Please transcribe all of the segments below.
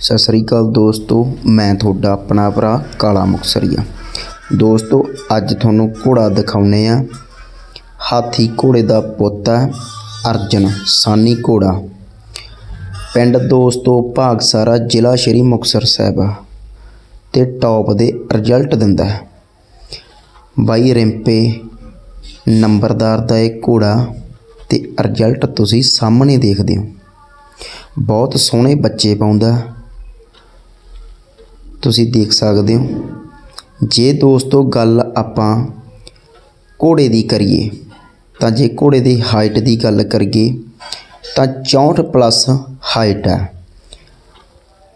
ਸਤਿ ਸ੍ਰੀ ਅਕਾਲ ਦੋਸਤੋ, ਮੈਂ ਤੁਹਾਡਾ ਆਪਣਾ ਭਰਾ ਕਾਲਾ ਮੁਕਸਰੀਆ। ਦੋਸਤੋ, ਅੱਜ ਤੁਹਾਨੂੰ ਘੋੜਾ ਦਿਖਾਉਨੇ ਆ। ਹਾਥੀ ਘੋੜੇ ਦਾ ਪੁੱਤ ਹੈ ਅਰਜਨ ਸਾਨੀ ਘੋੜਾ। ਪਿੰਡ ਦੋਸਤੋ, ਭਾਗਸਾਰਾ ਜ਼ਿਲ੍ਹਾ ਸ਼੍ਰੀ ਮੁਕਤਸਰ ਸਾਹਿਬ ਆ, ਤੇ ਟੌਪ ਦੇ ਰਿਜ਼ਲਟ ਦਿੰਦਾ ਹੈ। ਬਾਈ ਰਿੰਪੇ ਨੰਬਰਦਾਰ ਦਾ ਇਹ ਘੋੜਾ, ਤੇ ਰਿਜ਼ਲਟ ਤੁਸੀਂ ਸਾਹਮਣੇ ਦੇਖਦੇ ਹੋ। ਬਹੁਤ ਸੋਹਣੇ ਬੱਚੇ ਪਾਉਂਦਾ ਤੁਸੀਂ ਦੇਖ ਸਕਦੇ ਹੋ। ਜੇ ਦੋਸਤੋ ਗੱਲ ਆਪਾਂ ਘੋੜੇ ਦੀ ਕਰੀਏ, ਤਾਂ ਜੇ ਘੋੜੇ ਦੀ ਹਾਈਟ ਦੀ ਗੱਲ ਕਰੀਏ, ਤਾਂ 64 ਪਲੱਸ ਹਾਈਟ ਹੈ।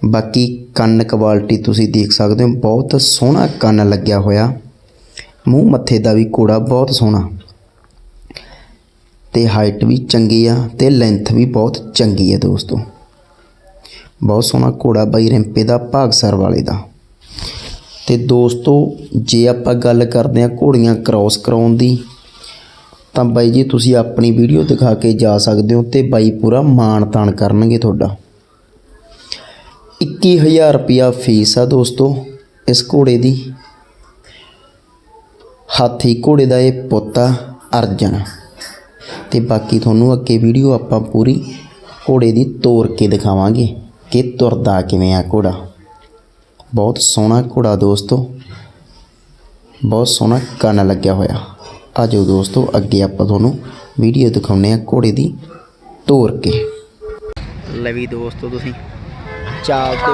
ਬਾਕੀ ਕੰਨ ਕੁਆਲਿਟੀ ਤੁਸੀਂ ਦੇਖ ਸਕਦੇ ਹੋ, ਬਹੁਤ ਸੋਹਣਾ ਕੰਨ ਲੱਗਿਆ ਹੋਇਆ। ਮੂੰਹ ਮੱਥੇ ਦਾ ਵੀ ਘੋੜਾ ਬਹੁਤ ਸੋਹਣਾ। ਤੇ ਹਾਈਟ ਵੀ ਚੰਗੀ ਆ ਤੇ ਲੈਂਥ ਵੀ ਬਹੁਤ ਚੰਗੀ ਹੈ ਦੋਸਤੋ। ਬਹੁਤ ਸੋਹਣਾ ਘੋੜਾ ਬਾਈ ਰਿੰਪੇ ਦਾ ਭਾਗਸਰ ਵਾਲੇ ਦਾ। ਤੇ ਦੋਸਤੋ, ਜੇ ਆਪਾਂ ਗੱਲ ਕਰਦੇ ਆ ਘੋੜੀਆਂ ਕ੍ਰਾਸ ਕਰਾਉਣ ਦੀ, ਤਾਂ ਬਾਈ ਜੀ ਤੁਸੀਂ ਆਪਣੀ ਵੀਡੀਓ ਦਿਖਾ ਕੇ ਜਾ ਸਕਦੇ ਹੋ ਤੇ ਬਾਈ ਪੂਰਾ ਮਾਣ ਤਾਣ ਕਰਨਗੇ ਤੁਹਾਡਾ। 21000 ਰੁਪਿਆ ਫੀਸ ਆ ਦੋਸਤੋ ਇਸ ਘੋੜੇ ਦੀ। ਹਾਥੀ ਘੋੜੇ ਦਾ ਇਹ ਪੁੱਤ ਆ, ਅਰਜਨ। ਤੇ ਬਾਕੀ ਤੁਹਾਨੂੰ ਅੱਗੇ ਵੀਡੀਓ ਆਪਾਂ ਪੂਰੀ ਘੋੜੇ ਦੀ ਤੋਰ ਕੇ ਦਿਖਾਵਾਂਗੇ। ਕਿ ਤੁਰਦਾ ਕਿਵੇਂ ਆ ਘੋੜਾ? ਬਹੁਤ ਸੋਹਣਾ ਘੋੜਾ ਦੋਸਤੋ। ਬਹੁਤ ਸੋਹਣਾ ਕੰਨ ਲੱਗਿਆ ਹੋਇਆ। ਆਜੋ ਦੋਸਤੋ, ਅੱਗੇ ਆਪਾਂ ਤੁਹਾਨੂੰ ਵੀਡੀਓ ਦਿਖਾਉਨੇ ਆ ਘੋੜੇ ਦੀ ਤੋਰ ਕੇ। ਲੈ ਵੀ ਦੋਸਤੋ ਤੁਸੀਂ, ਚਾਲ ਤੇ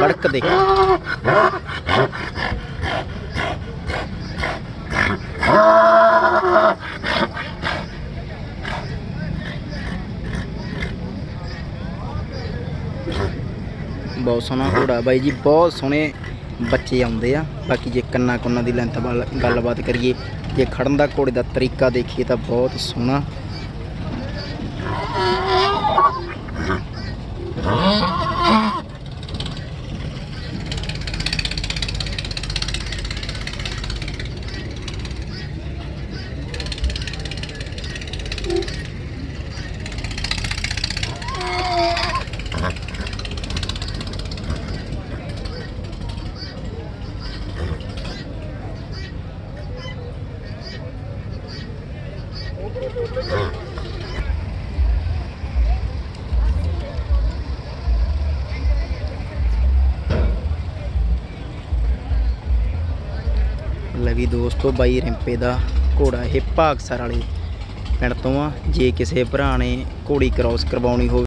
ਬੜਕ ਦੇਖੋ ਬਹੁਤ ਸੋਹਣਾ ਘੋੜਾ ਬਾਈ ਜੀ, ਬਹੁਤ ਸੋਹਣੇ ਬੱਚੇ ਆਉਂਦੇ ਆ। ਬਾਕੀ ਜੇ ਕੰਨਾ ਕੁੰਨਾ ਦੀ ਲੈਂਥ ਵੱਲ ਗੱਲਬਾਤ ਕਰੀਏ, ਜੇ ਖੜਨ ਦਾ ਘੋੜੇ ਦਾ ਤਰੀਕਾ ਦੇਖੀਏ ਤਾਂ ਬਹੁਤ ਸੋਹਣਾ। ਲੈ ਵੀ ਦੋਸਤੋ, ਬਾਈ ਰਿੰਪੇ ਦਾ ਘੋੜਾ ਇਹ ਭਾਗਸਰ ਵਾਲੇ ਪਿੰਡ ਤੋਂ ਆ। ਜੇ ਕਿਸੇ ਭਰਾ ਨੇ ਘੋੜੀ ਕ੍ਰਾਸ ਕਰਵਾਉਣੀ ਹੋਵੇ